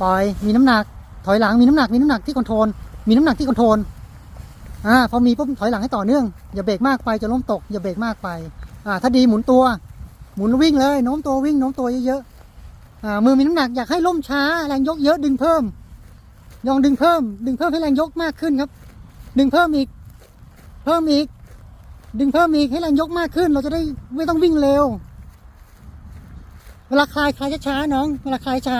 ปล่อยมีน้ำหนัก ถอยหลังมีน้ำหนักมีน้ำหนักที่คอนโทรลมีน้ำหนักที่คอนโทรลอ่าพอมีปุ๊บถอยหลังให้ต่อเนื่องอย่าเบรกมากไปจะล้มตกอย่าเบรกมากไปอ่าถ้าดีหมุนตัว หมุนวิ่งเลยโน้มตัววิ่งโน้มตัวเยอะๆอ่ามือมีน้ำหนักอยากให้ล่มช้าแรงยกเยอะดึงเพิ่มลองดึงเพิ่ม ดึงเพิ่มให้แรงยกมากขึ้นครับ ดึงเพิ่มอีก เพิ่มอีก ดึงเพิ่มอีกให้แรงยกมากขึ้น เราจะได้ไม่ต้องวิ่งเร็ว เวลาคลายคลายช้าๆน้อง เวลาคลายช้า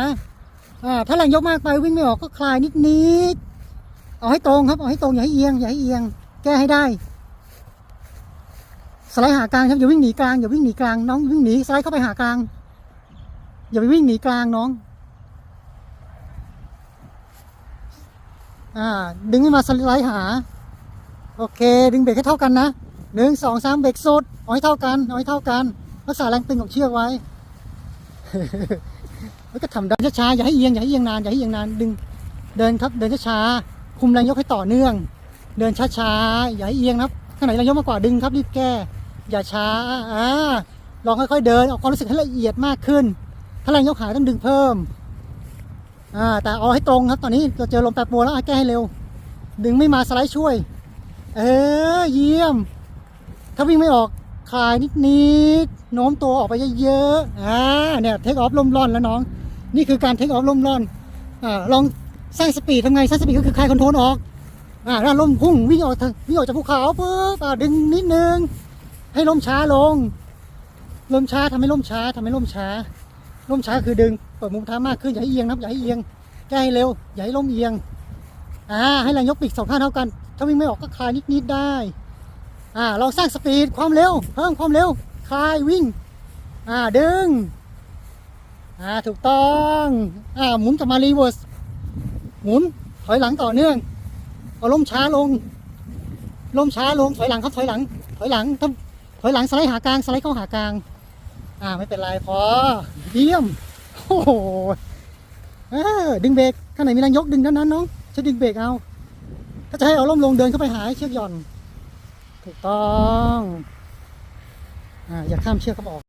อ่าถ้าแรงยกมากไปวิ่งไม่ออกก็คลายนิดๆเอาให้ตรงครับเอาให้ตรงอย่าให้เอียงอย่าให้เอียง แก้ให้ได้สไลด์หากลางครับอย่าวิ่งหนีกลางอย่าวิ่งหนีกลางน้องวิ่งหนีสไลด์เข้าไปหากลาง อย่าไปวิ่งหนีกลางน้องอ่าดึงให้มาสไลด์หา โอเค ดึงเบรกให้เท่ากันนะหนึ่งสองสามเบรกสุดเอาให้เท่ากันเอาให้เท่ากันรักษาแรงตึงของเชือกไว้ แล้วก็ทำได้ช้าๆอย่าให้เอียงอย่าให้เอียงนานอย่าให้เอียงนานดึงเดินครับเดินช้าๆคุมแรงยกให้ต่อเนื่อง เดินช้าๆอย่าให้เอียงครับข้างไหนแรงยกมากกว่าดึงครับรีบแก้ อย่าช้าอ่าลองค่อยๆเดินเอาความรู้สึกให้ละเอียดมากขึ้น ถ้าแรงยกหายต้องดึงเพิ่มอ่าแต่เอาให้ตรงครับ ตอนนี้เราเจอลมแปรปรวนแล้วแก้ให้เร็ว ดึงไม่มาสไลด์ช่วย เออเยี่ยม ถ้าวิ่งไม่ออก คลายนิดๆโน้มตัวออกไปเยอะๆอ่าเนี่ยเทคออฟลมร่อนแล้วน้อง นี่คือการเทคออฟลมร่อนอ่าลองสร้างสปีดทำไงสร้างสปีดก็คือคลายคอนโทรลออกอ่าถ้าล่มพุ่งวิ่งออกทางวิ่งออกจากภูเขาปุ๊บอ่าดึงนิดนึง ให้ลมช้าลงลมช้าทำให้ลมช้าทำให้ลมช้าลมช้าคือดึงเปิดมุมเท้ามากขึ้นอย่าให้เอียงนะครับอย่าให้เอียงแก้ให้เร็วอย่าให้ลมเอียงอ่าให้แรงยกปีกสองข้างเท่ากัน ถ้าวิ่งไม่ออกก็คลายนิดๆได้ อ่าลองสร้างสปีดความเร็ว เพิ่มความเร็ว คลายวิ่ง อ่าดึง อ่าถูกต้อง อ่าหมุนกลับมารีเวิร์ส หมุนถอยหลังต่อเนื่องเอาล้มช้าลงล้มช้าลงถอยหลังครับถอยหลัง ถอยหลังต้องถอยหลังสไลด์หากลางสไลด์เข้าหากลาง อ่าไม่เป็นไรพอเยี่ยมโอ้โหดึงเบรกข้างไหนมีแรงยกดึงเท่านั้นน้องจะดึงเบรกเอา ถ้าจะให้เอาล้มลงเดินเข้าไปหาเชือกหย่อน ถูกต้อง อ่า อย่าข้ามเชือกเขาออก